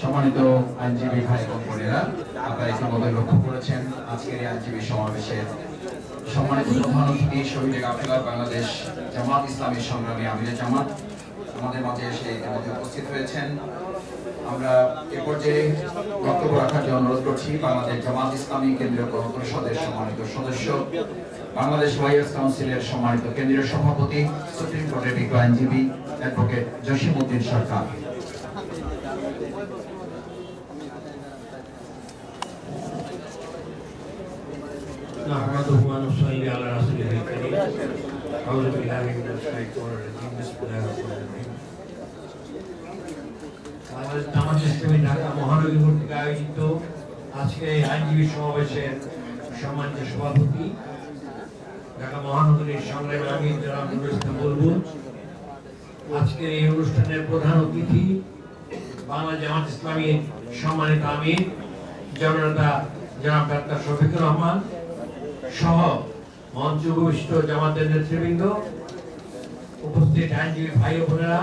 সম্মানিত আইনজীবী ভাই বোনেরা, আপনারা ইতিমধ্যে লক্ষ্য করেছেন আজকের এই আইনজীবী সমাবেশের সম্মানিত প্রধান অতিথি, শহীদ গাফিলার বাংলাদেশ জামাত ইসলামী সংগ্রামী আমিরে জামাত আমাদের মাঝে এসে ইতিমধ্যে উপস্থিত হয়েছেন। আমরা এ পর্যায়ে বক্তব্য রাখার জন্য অনুরোধ করছি, বাংলাদেশ জামাত ইসলামী কেন্দ্রীয় পরিষদের সম্মানিত সদস্য, বাংলাদেশ ওয়াইএস কাউন্সিলের সম্মানিত কেন্দ্রীয় সভাপতি, সুপ্রিম কোর্টের বিজ্ঞ আইনজীবী অ্যাডভোকেট জসিম উদ্দিন সরকার। نحمده ونصلي على رسوله الكريم أعوذ بالله من الشيطان الرجيم بسم الله الرحمن الرحيم বাংলাদেশ জামাত ইসলামী ঢাকা মহানগরী কর্তৃক আয়োজিত আজকে এই আইনজীবী সমাবেশের সম্মানিত সভাপতি ঢাকা মহানগরীর সংগ্রামী আমির জনাব নুরুল ইসলাম বুলবুল আজকের এই অনুষ্ঠানের প্রধান অতিথি বাংলা জামাত ইসলামীর সম্মানিত আমির জননেতা জনাব ডাক্তার শফিকুর রহমান সহ মঞ্চ জামাতের নেতৃবৃন্দ উপস্থিত আইনজীবী ভাই বোনেরা